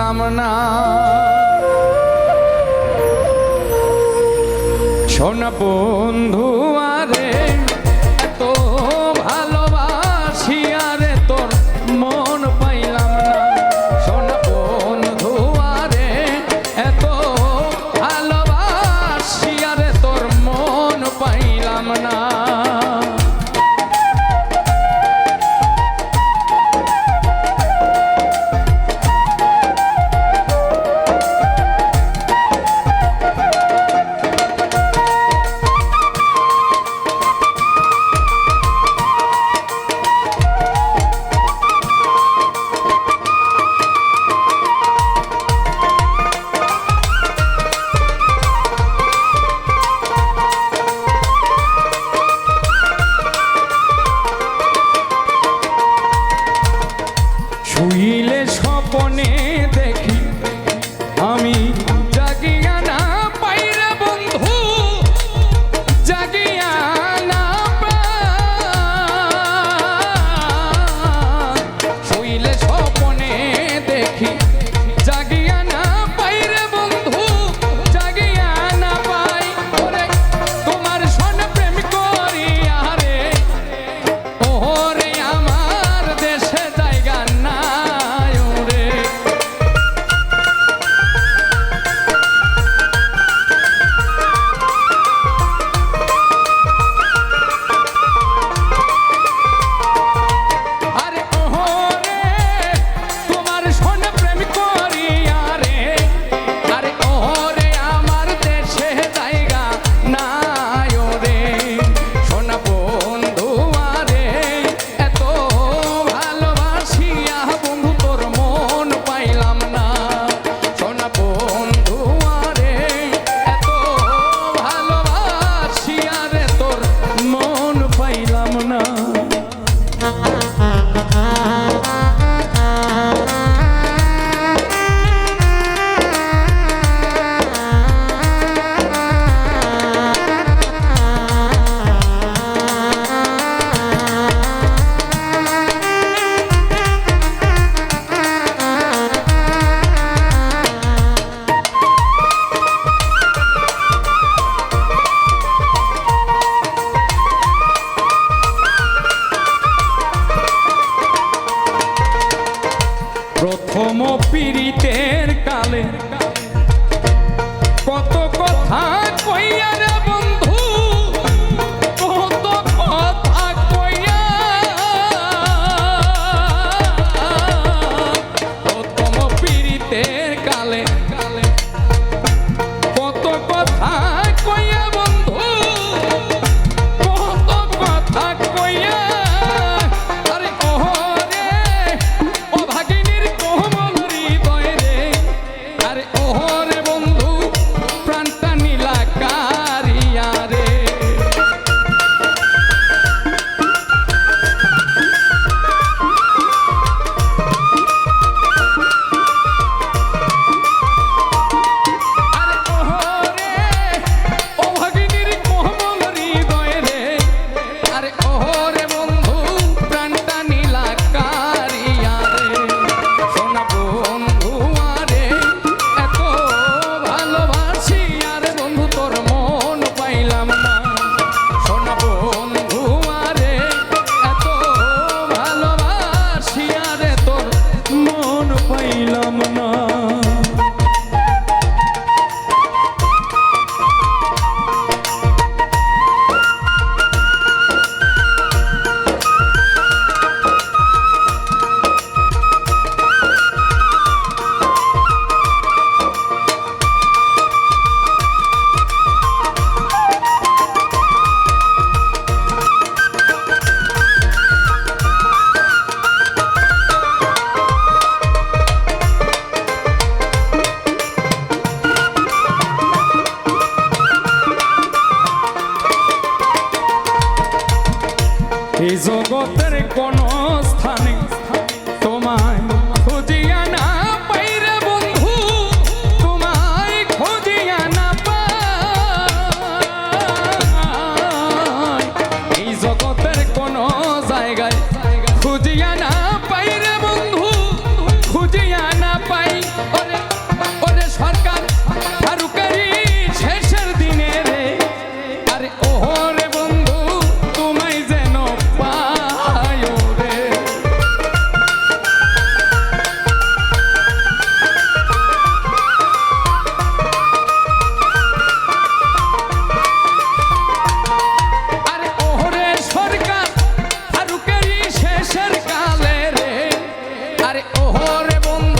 পেলাম না। সোনা বন্ধু পীড়িতের কালে। amore. জগতের কোন স্থানে ওহরে বন্ধু